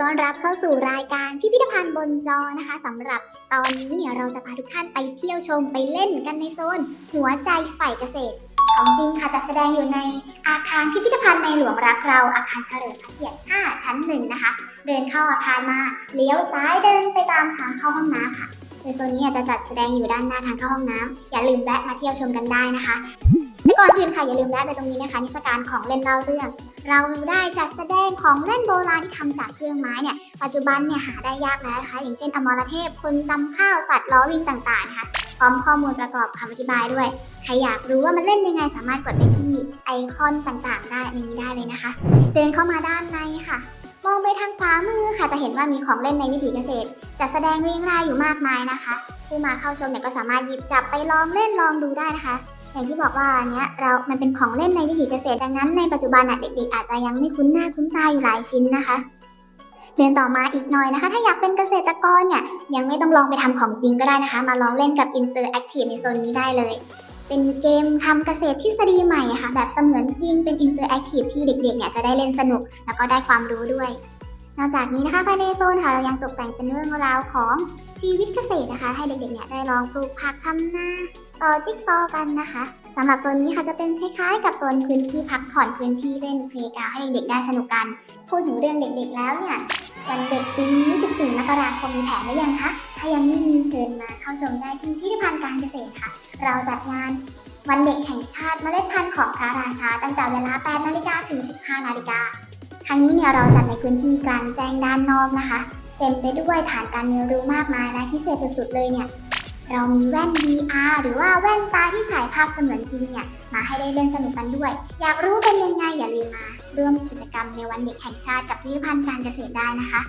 ย้อนรับเข้าสู่รายการพิพิธภัณฑ์บนจอนะคะสำหรับตอนนี้เนี่ยเราจะพาทุกท่านไปเที่ยวชมไปเล่นกันในโซน หัวใจฝ่ายเกษตร ของจริงค่ะจัดแสดงอยู่ในอาคารพิพิธภัณฑ์ในหลวงรักเรา อาคารเฉลิมพระเกียรติ 5 ชั้นหนึ่งนะคะ เดินเข้าอาคารมาเลี้ยวซ้ายเดินไปตามทางเข้าห้องน้ำค่ะโดยโซนนี้จะจัดแสดงอยู่ด้านหน้าทางเข้าห้องน้ำอย่าลืมแวะมาเที่ยวชมกันได้นะคะ ก่อนอื่นค่ะอย่าลืมแวะไปตรงนี้นะคะนิทรรศการของเล่นเล่าเรื่อง เราได้จัดแสดงของเล่นโบราณที่ทำจากเครื่องไม้เนี่ยปัจจุบันเนี่ยหาได้ยากแล้วนะคะ อย่างเช่นอมรเทพคนตำข้าวสัตว์ล้อวิ่งต่างๆนะคะพร้อมข้อมูลประกอบคำอธิบายด้วย ใครอยากรู้ว่ามันเล่นยังไงสามารถกดไปที่ไอคอนต่างๆ ได้ในนี้ได้เลยนะคะ เดินเข้ามาด้านในค่ะ มองไปทางขวามือค่ะจะเห็นว่ามีของเล่นในวิถีเกษตรจัดแสดงเรียงรายอยู่มากมายนะคะ ผู้มาเข้าชมเนี่ยก็สามารถหยิบจับไปลองเล่นลองดูได้นะคะ อย่างที่บอกว่าอันเนี้ยเรา มันเป็นของเล่นในวิถีเกษตรดังนั้นในปัจจุบันอะเด็กๆอาจจะยังไม่คุ้นหน้าคุ้นตาอยู่หลายชิ้นนะคะ เดินต่อมาอีกหน่อยนะคะ ถ้าอยากเป็นเกษตรกรเนี่ยยังไม่ต้องลองไปทำของจริงก็ได้นะคะ มาลองเล่นกับ Interactive ในโซนนี้ได้เลย เป็นเกมทำเกษตรทฤษฎีใหม่ค่ะ แบบเสมือนจริงเป็น Interactive ที่เด็กๆเนี่ยจะได้เล่นสนุก แล้วก็ได้ความรู้ด้วยนอกจากนี้นะคะภายในโซนค่ะเรายังตกแต่งเป็นเรื่องราวของชีวิตเกษตรนะคะ ให้เด็กๆเนี่ยได้ลองปลูกผักทำนา ต่อจิ๊กซอว์กันนะคะสำหรับโซนนี้ค่ะจะเป็นคล้ายๆกับโซนพื้นที่พักผ่อนพื้นที่เล่นเพลย์กราวให้เด็กๆได้สนุกกัน พูดถึงเรื่องเด็กๆแล้วเนี่ยวันเด็กปีนี้14มกราคมมีแผนหรือยังคะถ้ายังไม่มีเชิญมาเข้าชมได้ที่พิพิธภัณฑ์การเกษตรค่ะ เราจัดงานวันเด็กแห่งชาติเมล็ดพันธุ์ของพระราชาตั้งแต่เวลา 8 นาฬิกาถึง 15 นาฬิกา ครั้งนี้เนี่ยเราจัดในพื้นที่กลางแจ้งด้านนอกนะคะ เต็มไปด้วยฐานการเรียนรู้มากมายและพิเศษสุดๆเลยเนี่ย เรามีแว่น VR หรือว่าแว่นตาที่ฉายภาพเสมือนจริงเนี่ย มาให้ได้เล่นสนุกกันด้วย อยากรู้เป็นยังไงอย่าลืมมาร่วมกิจกรรมในวันเด็กแห่งชาติกับพิพิธภัณฑ์การเกษตรได้นะคะ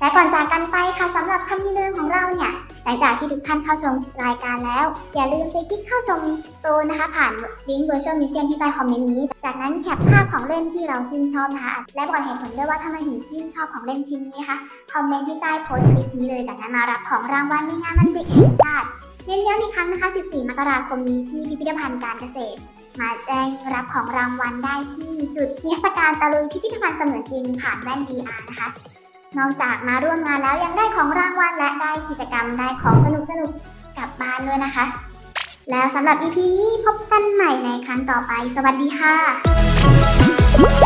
และก่อนจากกันไปค่ะสำหรับคำนิยมของเราเนี่ยหลังจากที่ทุกท่านเข้าชมรายการแล้ว อย่าลืมไปคลิกเข้าชมโซนนะคะ ผ่านลิงก์ Virtual Museum ที่ใต้คอมเมนต์นี้ จากนั้นแคปภาพของเล่นที่เราชื่นชอบนะคะ และบอกเหตุผลด้วยว่าทำไมถึงชื่นชอบของเล่นชิ้นนี้คะคอมเมนต์ที่ใต้โพสต์คลิปนี้เลยจากนั้นมารับของรางวัลในงานวันเด็กแห่งชาติเน้นย้ำอีกครั้งนะคะ 14 มกราคมนี้ที่พิพิธภัณฑ์การเกษตร มาแจ้งรับของรางวัลได้ที่จุดนิทรรศการตะลุยพิพิธภัณฑ์เสมือนจริงผ่านแว่น VR นะคะ นอกจากมาร่วมงานแล้วยังได้ของรางวัลและได้กิจกรรมได้ของสนุกสนุกๆกลับบ้านด้วยนะคะ แล้วสำหรับ EP นี้พบกันใหม่ในครั้งต่อไป สวัสดีค่ะ